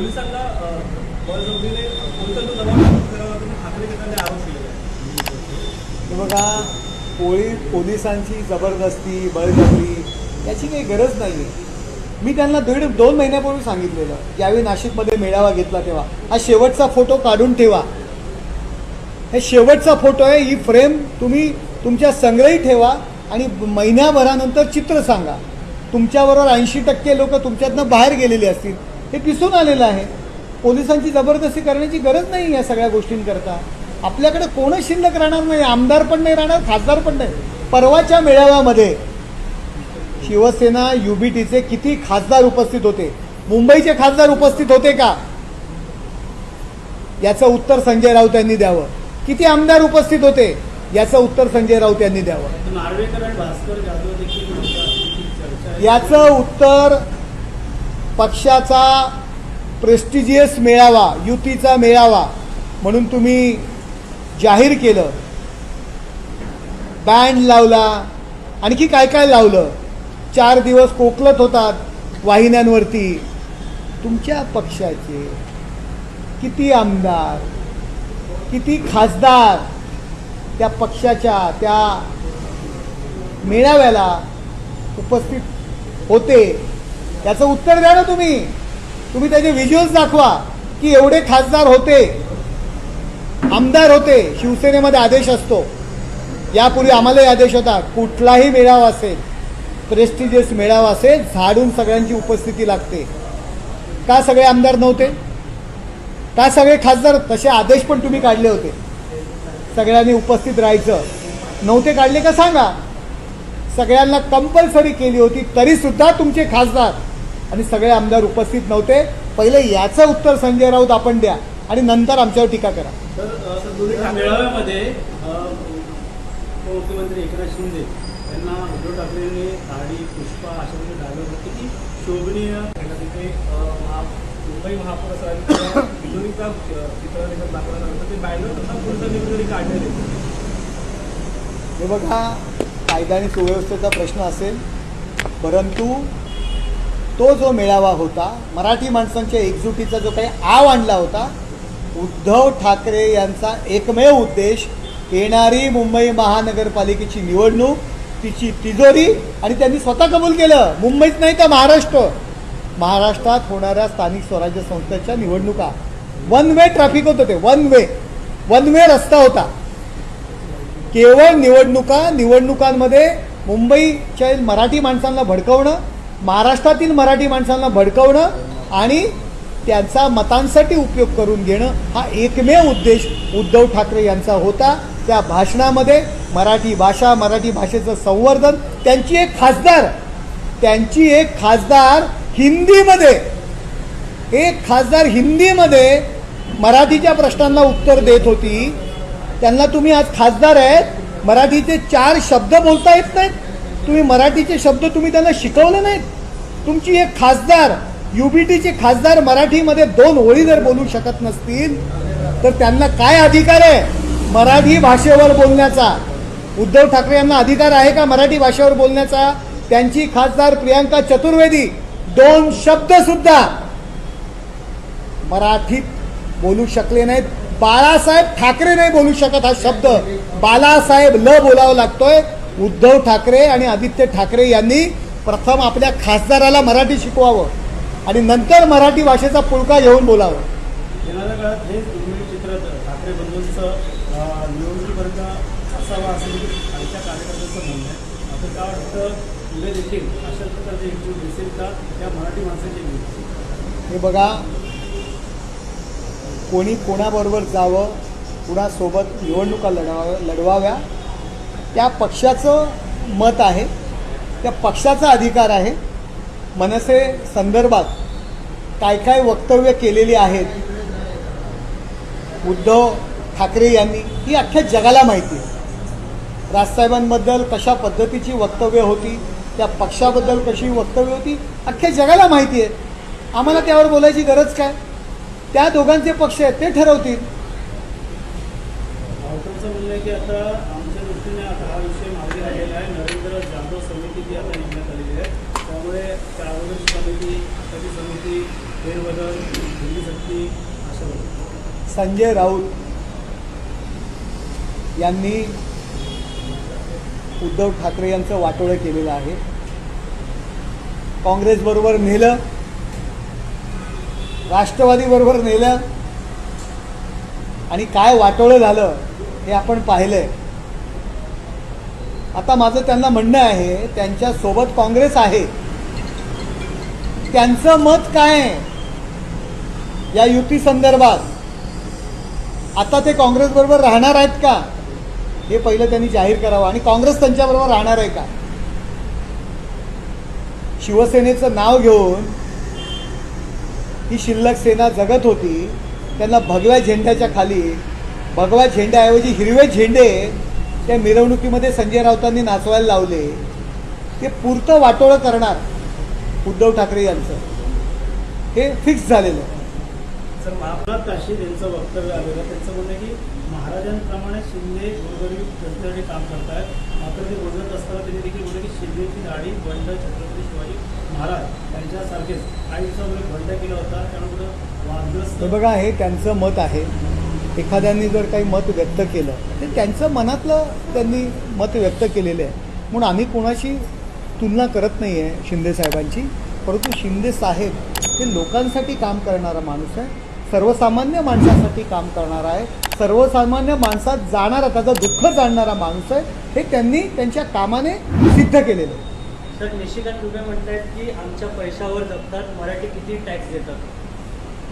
पोलिसांना अ, बळजबरीने पोलिसांचा दबाव करावा ठाकरे गटाने आरोप केलेला हे बघा पोळी पोलिसांची जबरदस्ती बळजबरी याची काही गरज नाही आहे मी त्यांना दीड दोन महिन्यापूर्वी सांगितलेलं ज्यावेळी नाशिकमध्ये मेळावा घेतला तेव्हा हा शेवटचा फोटो काढून ठेवा. हे शेवटचा फोटो आहे ही फ्रेम तुम्ही तुमच्या संग्रही ठेवा आणि महिन्याभरानंतर चित्र सांगा. तुमच्याबरोबर ऐंशी टक्के लोक तुमच्यातनं बाहेर गेलेली असतील. हे दिसून आलेलं आहे. पोलिसांची जबरदस्ती करण्याची गरज नाही या सगळ्या गोष्टींकरता. आपल्याकडे कोणच शिल्लक राहणार नाही आमदार पण नाही राहणार खासदार पण नाही. परवाच्या मेळाव्यामध्ये शिवसेना युबीटीचे किती खासदार उपस्थित होते? मुंबईचे खासदार उपस्थित होते का? याचं उत्तर संजय राऊत यांनी द्यावं. किती आमदार उपस्थित होते? याचं उत्तर संजय राऊत यांनी द्यावं. याचं उत्तर पक्षाचा प्रेस्टिजियस मेळावा युतीचा मेळावा म्हणून तुम्ही जाहीर केलं. बँड लावला. आणखी काय काय लावलं? चार दिवस कोकलत होतात वाहिन्यांवरती. तुमच्या पक्षाचे किती आमदार किती खासदार त्या पक्षाच्या त्या मेळाव्याला उपस्थित होते? त्याचं उत्तर द्या ना तुम्ही. तुम्ही त्याचे व्हिज्युअल्स दाखवा की एवढे खासदार होते आमदार होते शिवसेनेमध्ये आदेश असतो. यापूर्वी आम्हालाही आदेश होता कुठलाही मेळावा असेल प्रेस्टिजियस मेळावा असेल झाडून सगळ्यांची उपस्थिती लागते. का सगळे आमदार नव्हते? का सगळे खासदार? तसे आदेश पण तुम्ही काढले होते. सगळ्यांनी उपस्थित राहायचं. नव्हते काढले का सांगा? सगळ्यांना कंपल्सरी केली होती तरीसुद्धा तुमचे खासदार आणि सगळे आमदार उपस्थित नव्हते. पहिले याचं उत्तर संजय राऊत आपण द्या आणि नंतर आमच्यावर टीका करा. तर मेळाव्यामध्ये अ, उपमुख्यमंत्री एकनाथ शिंदे यांना उद्धव ठाकरेंनी साडी पुष्पा अशा म्हणजे डायलॉग होते की शोभनीय तिथे मुंबई महापौर असं विलोनिका चित्र देखील दाखवल्यानंतर ते बॅनर सुद्धा पोलिसांनी कुठेतरी काढलेले. हे बघा कायदा आणि सुव्यवस्थेचा प्रश्न असेल परंतु तो जो मेळावा होता मराठी माणसांच्या एकजुटीचा जो काही आव आणला होता उद्धव ठाकरे यांचा एकमेव उद्देश येणारी मुंबई महानगरपालिकेची निवडणूक तिची तिजोरी आणि त्यांनी स्वतः कबूल केलं. मुंबईत नाही तर महाराष्ट्र. महाराष्ट्रात होणाऱ्या स्थानिक स्वराज्य संस्थेच्या निवडणुका. वन वे ट्रॅफिक होतं ते. वन वे वन वे रस्ता होता. केवळ निवडणुका निवडणुकांमध्ये मुंबईच्या मराठी माणसांना भडकवणं महाराष्ट्रातील मराठी माणसांना भडकवणं आणि त्यांचा मतांसाठी उपयोग करून घेणं हा एकमेव उद्देश उद्धव ठाकरे यांचा होता. त्या भाषणामध्ये मराठी भाषा मराठी भाषेचं संवर्धन त्यांची एक खासदार त्यांची एक खासदार हिंदीमध्ये एक खासदार हिंदीमध्ये मराठीच्या प्रश्नांना उत्तर देत होती. त्यांना तुम्ही आज खासदार आहेत मराठीचे चार शब्द बोलता येत नाहीत. तुम्ही मराठीचे शब्द तुम्ही त्यांना शिकवले नाहीत. तुमची एक खासदार युबीटीचे खासदार मराठीमध्ये दोन ओळी जर बोलू शकत नसतील तर त्यांना काय अधिकार आहे? मराठी भाषेवर बोलण्याचा. उद्धव ठाकरे यांना अधिकार आहे का मराठी भाषेवर बोलण्याचा? त्यांची खासदार प्रियांका चतुर्वेदी दोन शब्द सुद्धा मराठीत बोलू शकले नाहीत. बाळासाहेब ठाकरे नाही बोलू शकत हा शब्द. बालासाहेब ल बोलावा लागतोय. उद्धव ठाकरे आणि आदित्य ठाकरे यांनी प्रथम आपल्या खासदाराला मराठी शिकवावं आणि नंतर मराठी भाषेचा पुळका घेऊन बोलावं. येणाऱ्या काळात हे दुर्मिळ चित्र ठाकरे बंधूंचं अ, निवडणुकीपर्यंत असावं असं देखील खालच्या कार्यकर्त्यांचं म्हणणं आहे. असं का वाटतं पुढे देखील अशा प्रकारचे एकजूट दिसेल का त्या मराठी माणसाची एकजूट हे बघा कोणी कोणाबरोबर जावं कुणासोबत निवडणुका लढवाव्या लढवाव्या त्या पक्षाचं मत आहे त्या पक्षाचा अधिकार आहे. मनसे संदर्भात काय काय वक्तव्य केलेली आहेत उद्धव ठाकरे यांनी ही अख्ख्या जगाला माहिती आहे. राजसाहेबांबद्दल कशा पद्धतीची वक्तव्य होती त्या पक्षाबद्दल कशी वक्तव्य होती अख्ख्या जगाला माहिती आहे. आम्हाला त्यावर बोलायची गरज काय? त्या दोघांचे पक्ष आहेत ते ठरवतील राऊतांचं म्हणणं आहे की आता आमच्या दृष्टीने आता हा विषय मागे राहिलेला आहे नरेंद्र जाधव समिती जी आता नेमण्यात आलेली आहे. त्यामुळे त्यामुळे त्या अगोदरची समिती आताची समिती फेरबदल दिल्ली सक्ती अशा संजय राऊत यांनी उद्धव ठाकरे यांचं वाटोळं केलेलं आहे. काँग्रेसबरोबर नेलं. राष्ट्रवादीबरोबर नेलं. आणि काय वाटोळं झालं हे आपण पाहिलं आहे आता माझं त्यांना म्हणणं आहे त्यांच्यासोबत काँग्रेस आहे. त्यांचं मत काय आहे? या युती संदर्भात. आता ते काँग्रेसबरोबर राहणार आहेत का? हे पहिलं त्यांनी जाहीर करावं. आणि काँग्रेस त्यांच्याबरोबर राहणार आहे का? शिवसेनेचं नाव घेऊन ही शिल्लक सेना जगत होती त्यांना भगव्या झेंड्याच्या खाली भगव्या झेंड्याऐवजी हिरवे झेंडे त्या मिरवणुकीमध्ये संजय राऊतांनी नाचवायला लावले. ते पुरतं वाटोळं करणार उद्धव ठाकरे यांचं. हे फिक्स झालेलं. आहे सर महाप्रसाद काशी त्यांचं वक्तव्य आलेलं त्यांचं म्हणणं की महाराजांप्रमाणे शिंदे गोरगरीब जनतेसाठी काम करतायत. मात्र ते बोलत असताना त्यांनी देखील बोलले की शिंदेची दाढी बंड छत्रपती शिवाजी महाराज यांच्यासारखेच. दिवसापूर्वी बंड केला होता. त्यामुळे बघा हे त्यांचं मत आहे. एखाद्याने जर काही मत व्यक्त केलं ते त्यांचं मनातलं त्यांनी मत व्यक्त केलेलं आहे. म्हणून आम्ही कोणाशी तुलना करत नाही आहे शिंदे साहेबांची परंतु शिंदे साहेब हे लोकांसाठी काम करणारा माणूस आहे सर्वसामान्य माणसासाठी काम करणारा आहे सर्वसामान्य माणसात जाणारा त्याचं दुःख जाणणारा माणूस आहे हे त्यांनी त्यांच्या कामाने सिद्ध केलेलं आहे. सर निशिकांत दुबे म्हणतात की आमच्या पैशावर जपतात मराठी किती टॅक्स देतात?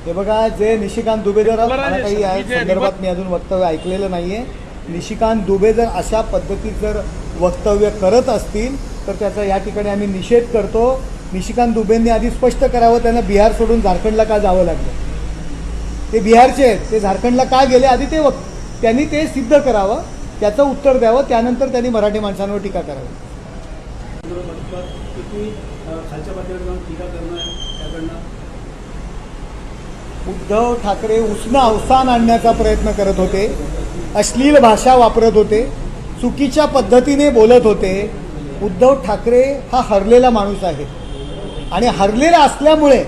हे बघा जे निशिकांत दुबे जर मला काही या संदर्भात मी अजून वक्तव्य ऐकलेलं नाही आहे निशिकांत दुबे जर अशा पद्धतीत जर वक्तव्य करत असतील तर त्याचा या ठिकाणी आम्ही निषेध करतो. निशिकांत दुबेंनी आधी स्पष्ट करावं त्यांना बिहार सोडून झारखंडला का जावं लागलं? ते बिहारचे आहेत ते झारखंडला का गेले? आधी ते वक त्यांनी ते सिद्ध करावं त्याचं उत्तर द्यावं त्यानंतर त्यांनी मराठी माणसांवर टीका करावी. खालच्या पातळीवर जाऊन टीका करणं उद्धव ठाकरे उष्ण अवसान आणण्याचा प्रयत्न करत होते अश्लील भाषा वापरत होते चुकीच्या पद्धतीने बोलत होते उद्धव ठाकरे हा हरलेला माणूस आहे. आणि हरलेला असल्यामुळे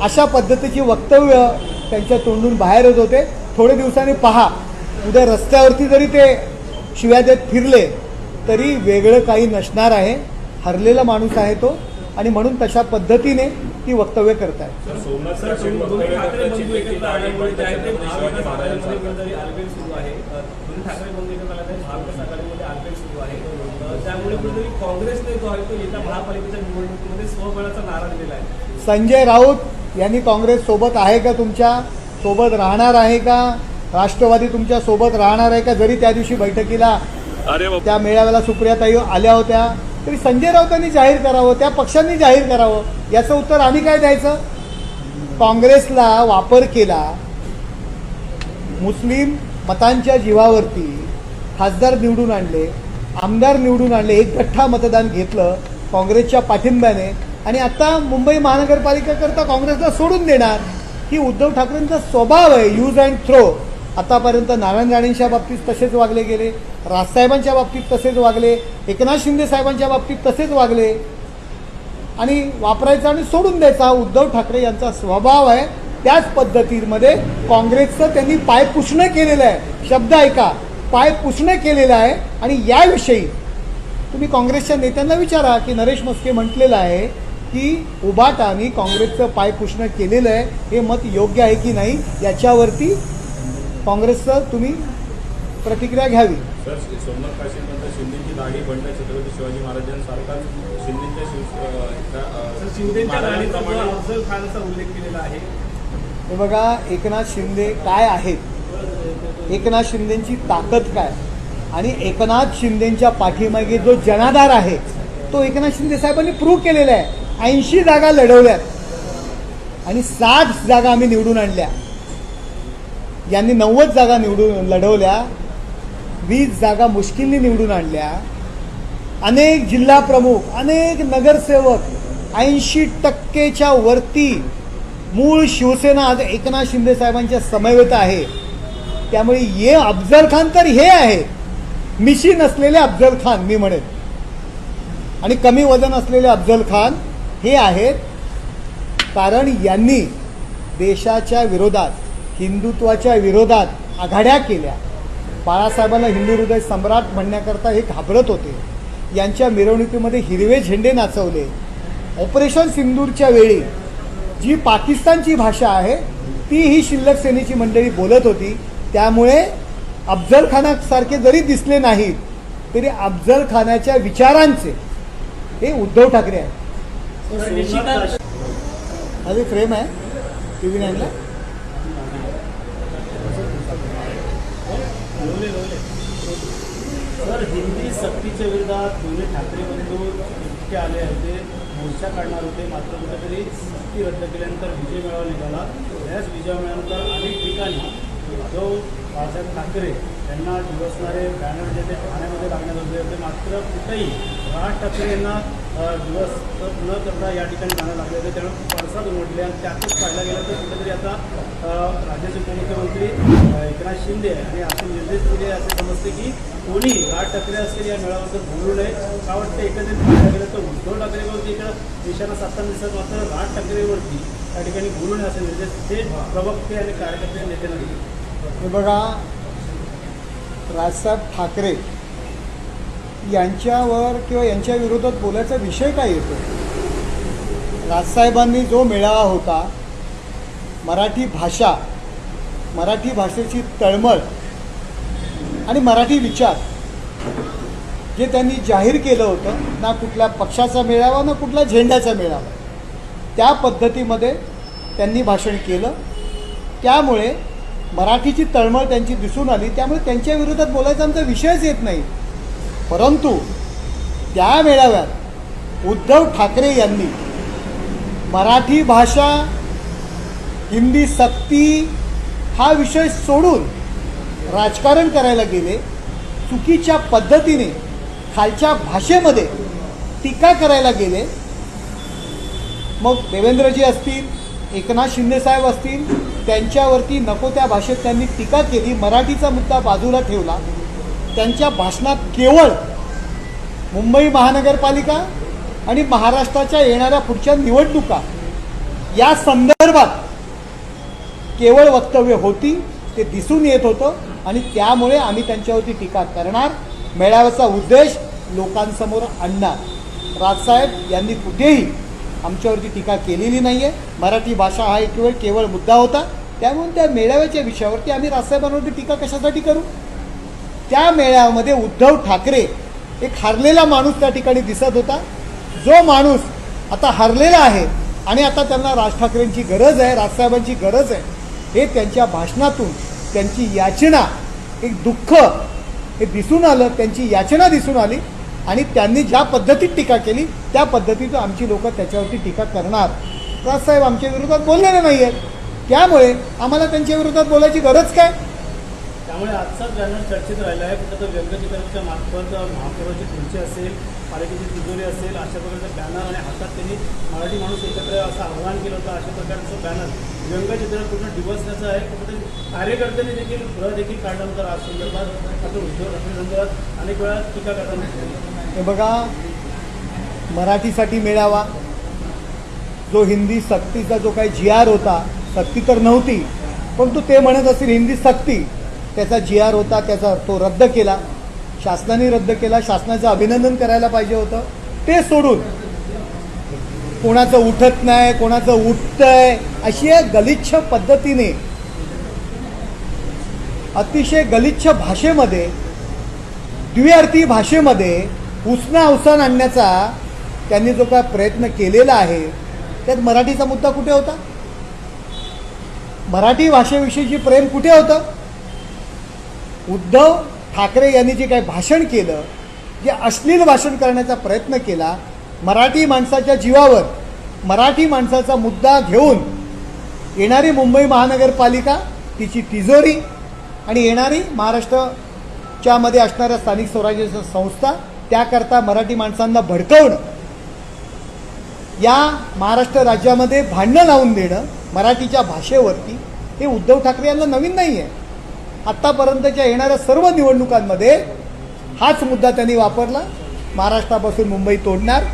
अशा पद्धतीची वक्तव्य त्यांच्या तोंडून बाहेर येत होते. थोडे दिवसांनी पहा उद्या रस्त्यावरती जरी ते शिव्या देत फिरले तरी वेगळं काही नसणार आहे. हरलेला माणूस आहे तो. आणि म्हणून तशा पद्धतीने ती वक्तव्य करतायत सर दोन्ही ठाकरे बंधू एकत्र आल्यामुळे जे आहे ते महाविकास आघाडीमध्ये कुठेतरी आलबेल सुरू आहे. अ, दोन्ही ठाकरे बंधू एकत्र आल्यामुळे महाविकास आघाडीमध्ये आलबेल सुरू आहे. अ, त्यामुळे कुठेतरी काँग्रेसने जो आहे तो येत्या महापालिकेच्या निवडणुकीमध्ये स्वबळाचा नारा दिलेला आहे. संजय राऊत यांनी काँग्रेस सोबत आहे का तुमच्या? सोबत राहणार आहे का? राष्ट्रवादी तुमच्यासोबत राहणार आहे का? जरी त्या दिवशी बैठकीला त्या मेळाव्याला सुप्रियाताई आल्या होत्या तरी संजय राऊतांनी जाहीर करावं त्या पक्षांनी जाहीर करावं याचं उत्तर आम्ही काय द्यायचं? काँग्रेसला वापर केला मुस्लिम मतांच्या जीवावरती खासदार निवडून आणले आमदार निवडून आणले एक गठ्ठा मतदान घेतलं काँग्रेसच्या पाठिंब्याने. आणि आता मुंबई महानगरपालिकेकरता काँग्रेसला सोडून देणार ही उद्धव ठाकरेंचा स्वभाव आहे यूज अँड थ्रो आतापर्यंत नारायण राणेंच्या बाबतीत तसेच वागले गेले राजसाहेबांच्या बाबतीत तसेच वागले एकनाथ शिंदे साहेबांच्या बाबतीत तसेच वागले. आणि वापरायचा आणि सोडून द्यायचा उद्धव ठाकरे यांचा स्वभाव आहे. त्याच पद्धतीमध्ये काँग्रेसचं त्यांनी पायपुसणं केलेलं आहे. शब्द ऐका पायपुसणं केलेलं आहे. आणि याविषयी तुम्ही काँग्रेसच्या नेत्यांना विचारा की नरेश मस्के म्हटलेलं आहे की उबाटाने काँग्रेसचं पायपुसणं केलेलं आहे. हे मत योग्य आहे की नाही याच्यावरती काँग्रेसचं तुम्ही प्रतिक्रिया घ्यावी. सर सोमनाथ शिंदेची दाढी बंड छत्रपती शिवाजी महाराजांसारखा शिंदेच्या उल्लेख केलेला आहे. हे बघा एकनाथ शिंदे काय आहेत? एकनाथ शिंदेची ताकद काय? आणि एकनाथ शिंदेच्या पाठीमागे जो जनाधार आहे तो एकनाथ शिंदे साहेबांनी प्रूव्ह केलेला आहे. ऐंशी जागा लढवल्यात. आणि साठ जागा आम्ही निवडून आणल्या. यांनी नव्वद जागा निवडून लढवल्या वीस जागा मुश्किलने निवडून आणल्या. अनेक जिल्हा प्रमुख अनेक नगरसेवक ऐंशी टक्केच्या वरती मूळ शिवसेना आज एकनाथ शिंदे साहेबांच्या समवेत आहे. त्यामुळे ये अफजल खान तर हे आहे मिशी नसलेले अफजल खान मी म्हणेन. आणि कमी वजन असलेले अफजल खान हे आहेत. कारण यांनी देशाच्या विरोधात हिंदुत्वाच्या विरोधात आघाड्या केल्या. बाळासाहेबांना हिंदू हृदय सम्राट म्हणण्याकरता हे घाबरत होते. यांच्या मिरवणुकीमध्ये हिरवे झेंडे नाचवले. ऑपरेशन सिंदूरच्या वेळी जी पाकिस्तानची भाषा आहे ती ही शिल्लक सेनेची मंडळी बोलत होती. त्यामुळे अफजल खानासारखे जरी दिसले नाहीत तरी अफजल खानाच्या विचारांचे हे उद्धव ठाकरे आहेत. माझे फ्रेम आहे. टी व्ही नाईनला. सर हिंदी सक्तीच्या विरोधात दोन्ही ठाकरे बंधू इतके आले होते मोर्चा काढणार होते मात्र कुठेतरी सक्ती रद्द केल्यानंतर विजय मेळावा निघाला. याच विजय मिळाल्यानंतर अनेक ठिकाणी उद्धव बाळासाहेब ठाकरे यांना दिवसणारे बॅनर जे ते ठाण्यामध्ये लागण्यात होते मात्र कुठेही राज ठाकरे यांना दिवस न करता या ठिकाणी जाणं लागले होते त्यामुळे पडसाद उमटले आणि त्यातच पाहिला गेलं तर कुठेतरी आता राज्याचे उपमुख्यमंत्री एकनाथ शिंदे आणि असे निर्देश दिले असे समजते की कोणी राज ठाकरे असतील या मेळाव्याचं बोलू नये. का वाटतं एकंदरीत पाहायला गेलं तर उद्धव ठाकरेवरती इकडं निशाणा साधताना दिसत मात्र राज ठाकरेवरती त्या ठिकाणी बोलू नये असे निर्देश ते प्रवक्ते आणि कार्यकर्ते नेत्यांना दिले. हे बघा राजसाहेब ठाकरे यांच्यावर किंवा यांच्या विरोधात बोलायचा विषय काय येतो? राजसाहेबांनी जो मेळावा होता मराठी भाषा मराठी भाषेची तळमळ आणि मराठी विचार जे त्यांनी जाहीर केलं होतं ना कुठल्या पक्षाचा मेळावा ना कुठल्या झेंड्याचा मेळावा त्या पद्धतीमध्ये त्यांनी भाषण केलं. त्यामुळे मराठीची तळमळ त्यांची दिसून आली. त्यामुळे त्यांच्या विरोधात बोलायचा आमचा विषयच येत नाही. परंतु त्या मेळाव्यात उद्धव ठाकरे यांनी मराठी भाषा हिंदी सक्ती हा विषय सोडून राजकारण करायला गेले चुकीच्या पद्धतीने खालच्या भाषेमध्ये टीका करायला गेले. मग देवेंद्रजी असतील एकनाथ शिंदेसाहेब असतील त्यांच्यावरती नको त्या भाषेत त्यांनी टीका केली मराठीचा मुद्दा बाजूला ठेवला. त्यांच्या भाषणात केवळ मुंबई महानगरपालिका आणि महाराष्ट्राच्या येणाऱ्या पुढच्या निवडणुका या संदर्भात केवळ वक्तव्य होती ते दिसून येत होतं आणि त्यामुळे आम्ही त्यांच्यावरती टीका करणार. मेळाव्याचा उद्देश लोकांसमोर आणणार. राजसाहेब यांनी कुठेही आमच्यावरती टीका केलेली नाही आहे मराठी भाषा हा एक केवळ केवळ मुद्दा होता. त्यामुळे त्या मेळाव्याच्या विषयावरती आम्ही राजसाहेबांवरती टीका कशासाठी करू? त्या मेळाव्यामध्ये उद्धव ठाकरे एक हरलेला माणूस त्या ठिकाणी दिसत होता. जो माणूस आता हरलेला आहे आणि आता त्यांना राज ठाकरेंची गरज आहे राजसाहेबांची गरज आहे हे त्यांच्या भाषणातून त्यांची याचना एक दुःख हे दिसून आलं त्यांची याचना दिसून आली आणि त्यांनी ज्या पद्धतीत टीका केली त्या पद्धतीतून आमची लोकं त्याच्यावरती टीका करणार. राजसाहेब आमच्या विरोधात बोललेले नाही आहेत त्यामुळे आम्हाला त्यांच्या विरोधात बोलायची गरज काय? त्यामुळे आजचाच बॅनर चर्चेत राहिला आहे कुठं तर व्यंगचित्राच्या मार्फत महापौराची खुर्ची असेल पालिकेची तिजोरी असेल अशा प्रकारचं बॅनर आणि हातात त्यांनी मराठी माणूस एकत्र असं आव्हान केलं होतं अशा प्रकारचं बॅनर व्यंगचित्र पूर्ण डिवसण्याचं आहे कुठेतरी कार्यकर्त्यांनी देखील ग्रह देखील काढल्यानंतर आज संदर्भात आता उद्धव ठाकरे संदर्भात अनेक वेळा टीका करताना हे बघा मराठीसाठी मेळावा. जो हिंदी सक्तीचा जो काही जी आर होता सक्ती तर नव्हती परंतु ते म्हणत असतील हिंदी सक्ती. त्याचा जी आर होता त्याचा तो रद्द केला. शासनाने रद्द केला. शासनाचं अभिनंदन करायला पाहिजे होतं. ते सोडून कोणाचं उठत नाही कोणाचं उठतंय अशी या गलिच्छ पद्धतीने अतिशय गलिच्छ भाषेमध्ये द्विअर्थी भाषेमध्ये उसना अवसान आणण्याचा त्यांनी जो काय प्रयत्न केलेला आहे त्यात मराठीचा मुद्दा कुठे होता? मराठी भाषेविषयीची प्रेम कुठे होतं? उद्धव ठाकरे यांनी जे काही भाषण केलं जे अश्लील भाषण करण्याचा प्रयत्न केला मराठी माणसाच्या जीवावर मराठी माणसाचा मुद्दा घेऊन येणारी मुंबई महानगरपालिका तिची तिजोरी आणि येणारी महाराष्ट्राच्या मध्ये असणाऱ्या स्थानिक स्वराज्य संस्था त्याकरता मराठी माणसांना भडकवणं या महाराष्ट्र राज्यामध्ये भांडणं लावून देणं मराठीच्या भाषेवरती हे उद्धव ठाकरे यांना नवीन नाही आहे आत्तापर्यंतच्या येणाऱ्या सर्व निवडणुकांमध्ये हाच मुद्दा त्यांनी वापरला. महाराष्ट्रापासून मुंबई तोडणार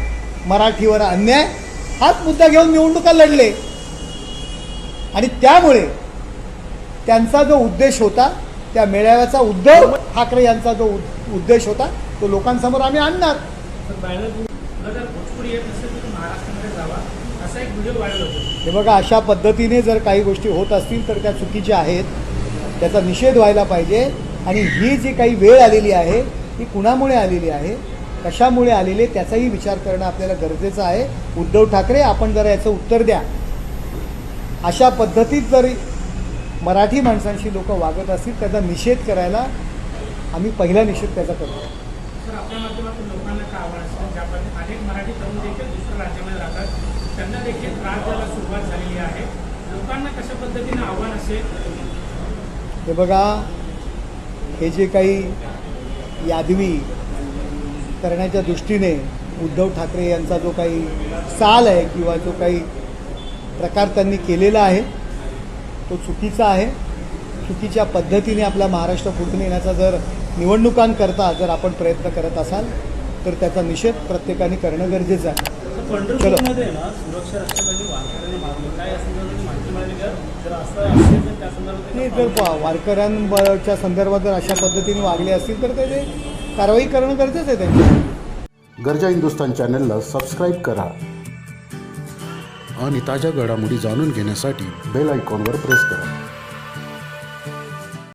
मराठीवर अन्याय हाच मुद्दा घेऊन निवडणुका लढले. आणि त्यामुळे त्यांचा जो उद्देश होता त्या मेळाव्याचा उद्धव ठाकरे यांचा जो उद- उद्देश होता तो लोकांसमोर आम्ही आणणार. हे बघा अशा पद्धतीने जर काही गोष्टी होत असतील तर त्या चुकीच्या आहेत. त्याचा निषेध व्हायला पाहिजे. आणि ही जी काही वेळ आलेली आहे ती कुणामुळे आलेली आहे कशामुळे आलेली आहे त्याचाही विचार करणं आपल्याला गरजेचं आहे. उद्धव ठाकरे आपण जरा याचं उत्तर द्या. अशा पद्धतीत जर मराठी माणसांशी लोक वागत असतील त्याचा निषेध करायला आम्ही पहिला निषेध त्याचा करतो. त्यांना देखील त्रास द्यायला सुरुवात झालेली आहे. लोकांना कशा पद्धतीने आव्हान असेल? हे बघा हे जे काही यादवी करण्याच्या दृष्टीने उद्धव ठाकरे यांचा जो काही चाल आहे किंवा जो काही प्रकार त्यांनी केलेला आहे तो चुकीचा आहे. चुकीच्या पद्धतीने आपला महाराष्ट्र पुढे नेण्याचा जर निवडणुकांकरता जर आपण प्रयत्न करत असाल तर त्याचा निषेध प्रत्येकाने करणं गरजेचं आहे. नाही जर वा- वारकऱ्यांच्या संदर्भात जर अशा पद्धतीने वागले असतील तर ते कारवाई करणं गरजेचं आहे त्यांची गरजा हिंदुस्तान चॅनलला सबस्क्राईब करा. आणि ताज्या घडामोडी जाणून घेण्यासाठी बेल आयकॉनवर प्रेस करा.